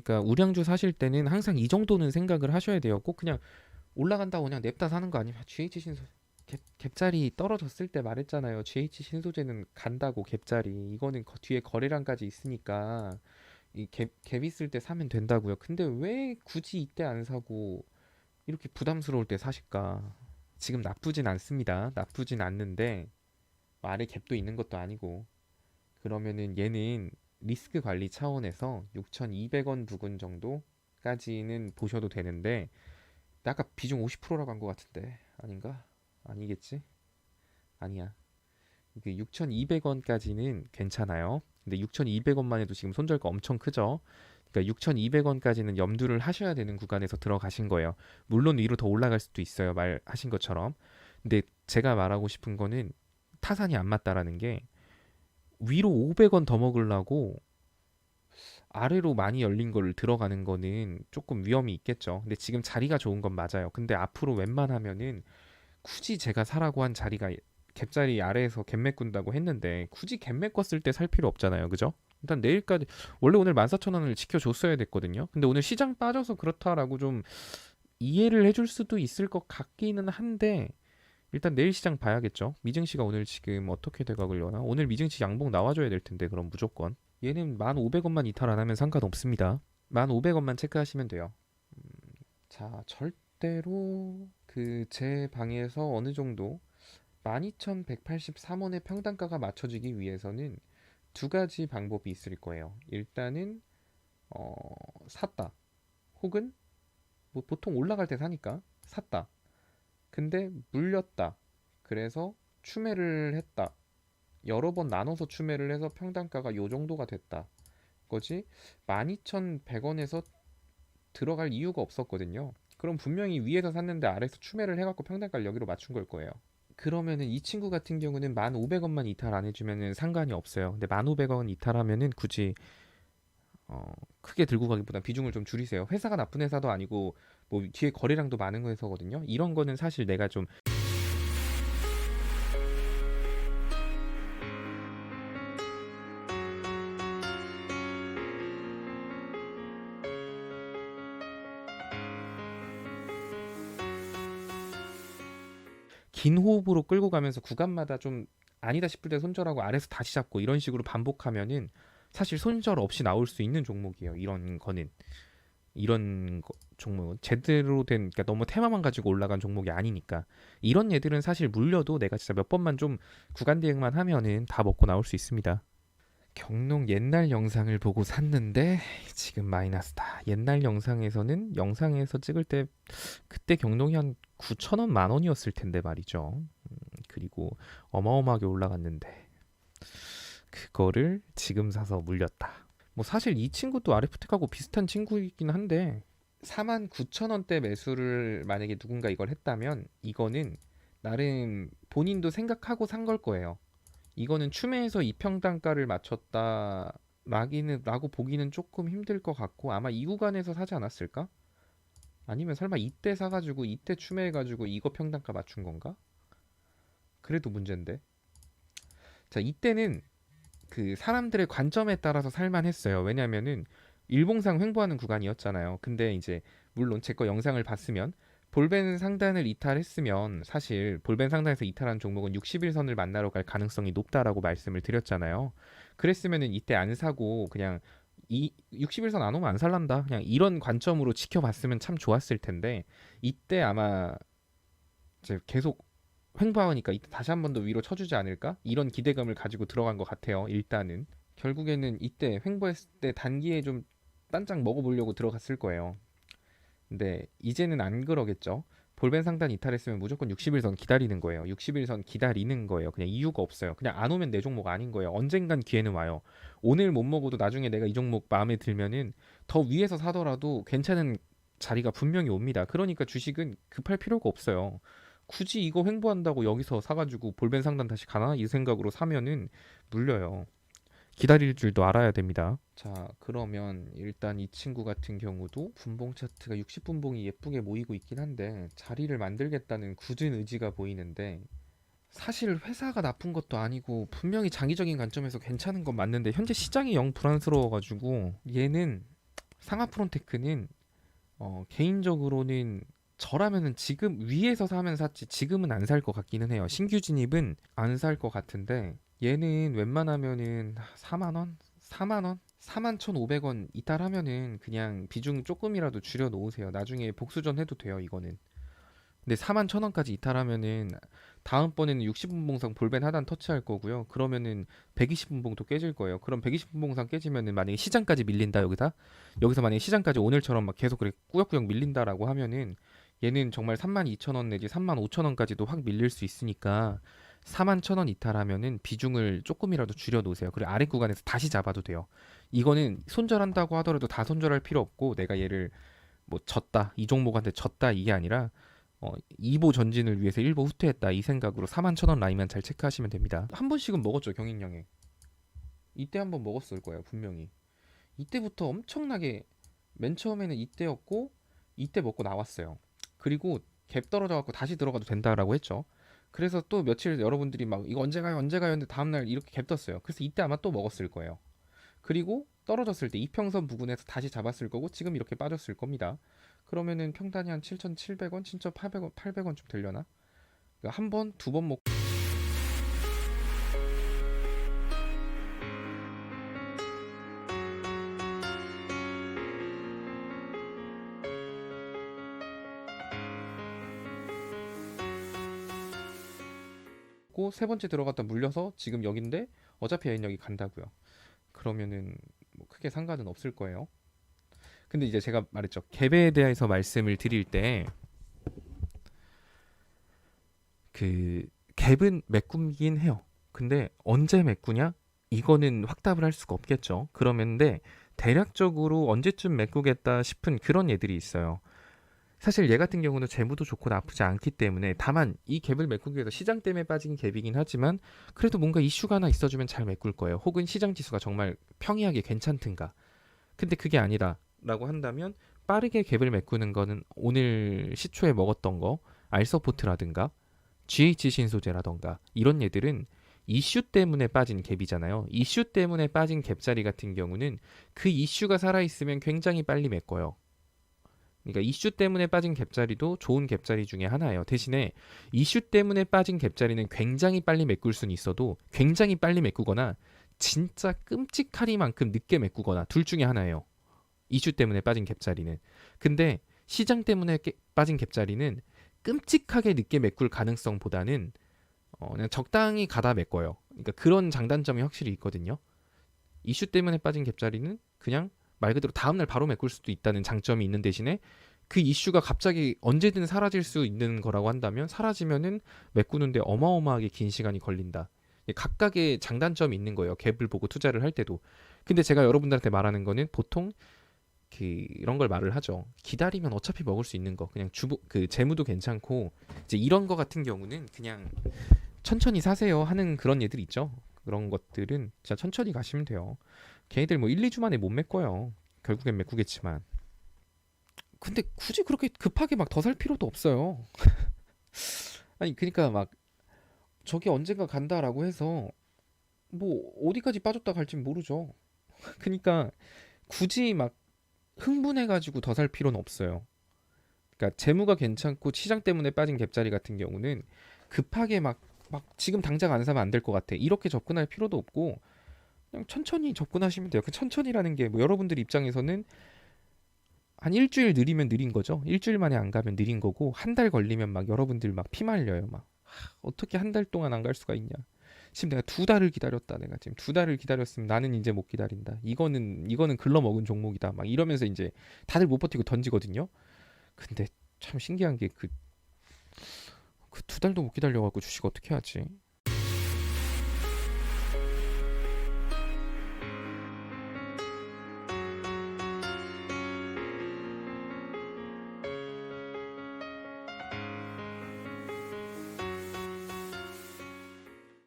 그러니까 우량주 사실 때는 항상 이 정도는 생각을 하셔야 돼요. 꼭 그냥 올라간다고 그냥 냅다 사는 거 아니면 GH 신소 갭, 갭자리 떨어졌을 때 말했잖아요. GH 신소재는 간다고 갭자리. 이거는 거- 뒤에 거래량까지 있으니까 이 갭, 갭 있을 때 사면 된다고요. 근데 왜 굳이 이때 안 사고 이렇게 부담스러울 때 사실까? 지금 나쁘진 않습니다. 나쁘진 않는데 아래 갭도 있는 것도 아니고 그러면은 얘는 리스크 관리 차원에서 6,200원 부근 정도까지는 보셔도 되는데 나 아까 비중 50%라고 한 것 같은데 아닌가? 아니겠지? 아니야. 이게 6,200원까지는 괜찮아요. 근데 6,200원만 해도 지금 손절가 엄청 크죠? 그러니까 6,200원까지는 염두를 하셔야 되는 구간에서 들어가신 거예요. 물론 위로 더 올라갈 수도 있어요. 말하신 것처럼. 근데 제가 말하고 싶은 거는 타산이 안 맞다라는 게 위로 500원 더 먹으려고 아래로 많이 열린 거를 들어가는 거는 조금 위험이 있겠죠. 근데 지금 자리가 좋은 건 맞아요. 근데 앞으로 웬만하면은 굳이 제가 사라고 한 자리가 갭자리 아래에서 갭 메꾼다고 했는데 굳이 갭 메꿨을 때 살 필요 없잖아요. 그죠? 일단 내일까지 원래 오늘 14,000원을 지켜줬어야 됐거든요. 근데 오늘 시장 빠져서 그렇다라고 좀 이해를 해줄 수도 있을 것 같기는 한데 일단 내일 시장 봐야겠죠. 미증시가 오늘 지금 어떻게 돼가려나? 오늘 미증시 양봉 나와줘야 될 텐데 그럼 무조건 얘는 1,500원만 이탈 안 하면 상관없습니다. 1,500원만 체크하시면 돼요. 음, 자 절대로 그 제 방에서 어느 정도 12,183원의 평단가가 맞춰지기 위해서는 두 가지 방법이 있을 거예요. 일단은 어, 샀다. 혹은 뭐 보통 올라갈 때 사니까 샀다. 근데 물렸다. 그래서 추매를 했다. 여러 번 나눠서 추매를 해서 평단가가 요 정도가 됐다. 거지 12,100원에서 들어갈 이유가 없었거든요. 그럼 분명히 위에서 샀는데 아래에서 추매를 해갖고 평단가를 여기로 맞춘 걸 거예요. 그러면은 이 친구 같은 경우는 1,500원만 이탈 안 해주면은 상관이 없어요. 근데 1,500원 이탈하면은 굳이 어, 크게 들고 가기보다 비중을 좀 줄이세요. 회사가 나쁜 회사도 아니고 뭐 뒤에 거래량도 많은 회사거든요. 이런 거는 사실 내가 좀 긴 호흡으로 끌고 가면서 구간마다 좀 아니다 싶을 때 손절하고 아래서 다시 잡고 이런 식으로 반복하면은 사실 손절 없이 나올 수 있는 종목이에요. 이런 거는 이런 거- 종목은 제대로 된 그러니까 너무 테마만 가지고 올라간 종목이 아니니까 이런 얘들은 사실 물려도 내가 진짜 몇 번만 좀 구간 대응만 하면은 다 먹고 나올 수 있습니다. 경농 옛날 영상을 보고 샀는데 지금 마이너스다. 옛날 영상에서는 영상에서 찍을 때 그때 경농이 한 9,000원 만 원이었을 텐데 말이죠. 음, 그리고 어마어마하게 올라갔는데 그거를 지금 사서 물렸다. 뭐 사실 이 친구도 아레프텍하고 비슷한 친구이긴 한데 49,000원대 매수를 만약에 누군가 이걸 했다면 이거는 나름 본인도 생각하고 산 걸 거예요. 이거는 추매해서 이평단가를 맞췄다 라기는 라고 보기는 조금 힘들 것 같고 아마 이 구간에서 사지 않았을까? 아니면 설마 이때 사가지고 이때 추매해가지고 이거 평단가 맞춘 건가? 그래도 문제인데. 자 이때는 그 사람들의 관점에 따라서 살만했어요. 왜냐면은 일봉상 횡보하는 구간이었잖아요. 근데 이제 물론 제 거 영상을 봤으면 볼벤 상단을 이탈했으면 사실 볼벤 상단에서 이탈한 종목은 60일선을 만나러 갈 가능성이 높다라고 말씀을 드렸잖아요. 그랬으면은 이때 안 사고 그냥 이 60일선 안 오면 안 살란다. 그냥 이런 관점으로 지켜봤으면 참 좋았을 텐데 이때 아마 이제 계속 횡보하니까 다시 한 번 더 위로 쳐주지 않을까? 이런 기대감을 가지고 들어간 것 같아요. 일단은 결국에는 이때 횡보했을 때 단기에 좀 딴짝 먹어보려고 들어갔을 거예요. 근데 이제는 안 그러겠죠. 볼벤 상단 이탈했으면 무조건 60일선 기다리는 거예요. 60일선 기다리는 거예요. 그냥 이유가 없어요. 그냥 안 오면 내 종목 아닌 거예요. 언젠간 기회는 와요. 오늘 못 먹어도 나중에 내가 이 종목 마음에 들면은 더 위에서 사더라도 괜찮은 자리가 분명히 옵니다. 그러니까 주식은 급할 필요가 없어요. 굳이 이거 횡보한다고 여기서 사가지고 볼벤 상단 다시 가나 이 생각으로 사면은 물려요. 기다릴 줄도 알아야 됩니다. 자, 그러면 일단 이 친구 같은 경우도 분봉 차트가 60분봉이 예쁘게 모이고 있긴 한데 자리를 만들겠다는 굳은 의지가 보이는데 사실 회사가 나쁜 것도 아니고 분명히 장기적인 관점에서 괜찮은 건 맞는데 현재 시장이 영 불안스러워가지고 얘는 상하 프론테크는 어, 개인적으로는 저라면은 지금 위에서 사면 샀지 지금은 안 살 것 같기는 해요. 신규 진입은 안 살 것 같은데 얘는 웬만하면은 4만 원, 4만 원, 4만 1,500원 이탈하면은 그냥 비중 조금이라도 줄여 놓으세요. 나중에 복수전 해도 돼요, 이거는. 근데 4만 1,000원까지 이탈하면은 다음번에는 60분봉상 볼벤 하단 터치할 거고요. 그러면은 120분봉도 깨질 거예요. 그럼 120분봉상 깨지면은 만약에 시장까지 밀린다 여기다 여기서 만약에 시장까지 오늘처럼 막 계속 그렇게 꾸역꾸역 밀린다라고 하면은 얘는 정말 32,000원 내지 35,000원까지도 확 밀릴 수 있으니까 41,000원 이탈하면은 비중을 조금이라도 줄여 놓으세요. 그리고 아래 구간에서 다시 잡아도 돼요. 이거는 손절한다고 하더라도 다 손절할 필요 없고 내가 얘를 뭐 졌다 이 종목한테 졌다 이게 아니라 어, 2보 전진을 위해서 1보 후퇴했다 이 생각으로 41,000원 라인만 잘 체크하시면 됩니다. 한 번씩은 먹었죠 경인령에. 이때 한 번 먹었을 거예요 분명히. 이때부터 엄청나게 맨 처음에는 이때였고 이때 먹고 나왔어요. 그리고 갭 떨어져 갖고 다시 들어가도 된다라고 했죠. 그래서 또 며칠 여러분들이 막 이거 언제 가요 언제 가요 했는데 다음날 이렇게 갭 떴어요. 그래서 이때 아마 또 먹었을 거예요. 그리고 떨어졌을 때 이평선 부근에서 다시 잡았을 거고 지금 이렇게 빠졌을 겁니다. 그러면은 평단이 한 7,700원, 7,800원, 800원쯤 되려나? 그러니까 한 번, 두 번 먹고 세 번째 들어갔다 물려서 지금 여긴데 어차피 여기 간다고요. 그러면은 뭐 크게 상관은 없을 거예요. 근데 이제 제가 말했죠. 갭에 대해서 말씀을 드릴 때 그 갭은 메꾸긴 해요. 근데 언제 메꾸냐? 이거는 확답을 할 수가 없겠죠. 그러면데 대략적으로 언제쯤 메꾸겠다 싶은 그런 예들이 있어요. 사실 얘 같은 경우는 재무도 좋고 나쁘지 않기 때문에 다만 이 갭을 메꾸기 위해서 시장 때문에 빠진 갭이긴 하지만 그래도 뭔가 이슈가 하나 있어주면 잘 메꿀 거예요. 혹은 시장 지수가 정말 평이하게 괜찮든가. 근데 그게 아니라 라고 한다면 빠르게 갭을 메꾸는 거는 오늘 시초에 먹었던 거 알서포트라든가 GH 신소재라던가 이런 얘들은 이슈 때문에 빠진 갭이잖아요. 이슈 때문에 빠진 갭자리 같은 경우는 그 이슈가 살아있으면 굉장히 빨리 메꿔요. 그러니까 이슈 때문에 빠진 갭자리도 좋은 갭자리 중에 하나예요. 대신에 이슈 때문에 빠진 갭자리는 굉장히 빨리 메꿀 수는 있어도 굉장히 빨리 메꾸거나 진짜 끔찍하리만큼 늦게 메꾸거나 둘 중에 하나예요. 이슈 때문에 빠진 갭자리는. 근데 시장 때문에 깨- 빠진 갭자리는 끔찍하게 늦게 메꿀 가능성보다는 어, 그냥 적당히 가다 메꿔요. 그러니까 그런 장단점이 확실히 있거든요. 이슈 때문에 빠진 갭자리는 그냥 말 그대로 다음날 바로 메꿀 수도 있다는 장점이 있는 대신에 그 이슈가 갑자기 언제든 사라질 수 있는 거라고 한다면 사라지면은 메꾸는데 어마어마하게 긴 시간이 걸린다. 각각의 장단점이 있는 거예요. 갭을 보고 투자를 할 때도. 근데 제가 여러분들한테 말하는 거는 보통 그 이런 걸 말을 하죠. 기다리면 어차피 먹을 수 있는 거. 그냥 주부 그 재무도 괜찮고 이제 이런 거 같은 경우는 그냥 천천히 사세요 하는 그런 얘들 있죠. 그런 것들은 진짜 천천히 가시면 돼요. 걔네들 뭐 1, 2주 만에 못 메꿔요. 결국엔 메꾸겠지만. 근데 굳이 그렇게 급하게 막 더 살 필요도 없어요. 아니 그러니까 막 저게 언젠가 간다라고 해서 뭐 어디까지 빠졌다 갈진 모르죠. 그러니까 굳이 막 흥분해가지고 더 살 필요는 없어요. 그러니까 재무가 괜찮고 시장 때문에 빠진 갭자리 같은 경우는 급하게 막, 막 지금 당장 안 사면 안 될 것 같아. 이렇게 접근할 필요도 없고 그냥 천천히 접근하시면 돼요. 그 천천히라는 게 뭐 여러분들 입장에서는 한 일주일 느리면 느린 거죠. 일주일 만에 안 가면 느린 거고 한 달 걸리면 막 여러분들 막 피말려요. 막 하, 어떻게 한 달 동안 안 갈 수가 있냐. 지금 내가 두 달을 기다렸다. 내가 지금 두 달을 기다렸으면 나는 이제 못 기다린다. 이거는 이거는 글러먹은 종목이다. 막 이러면서 이제 다들 못 버티고 던지거든요. 근데 참 신기한 게 그 그두 달도 못 기다려갖고 주식 어떻게 하지?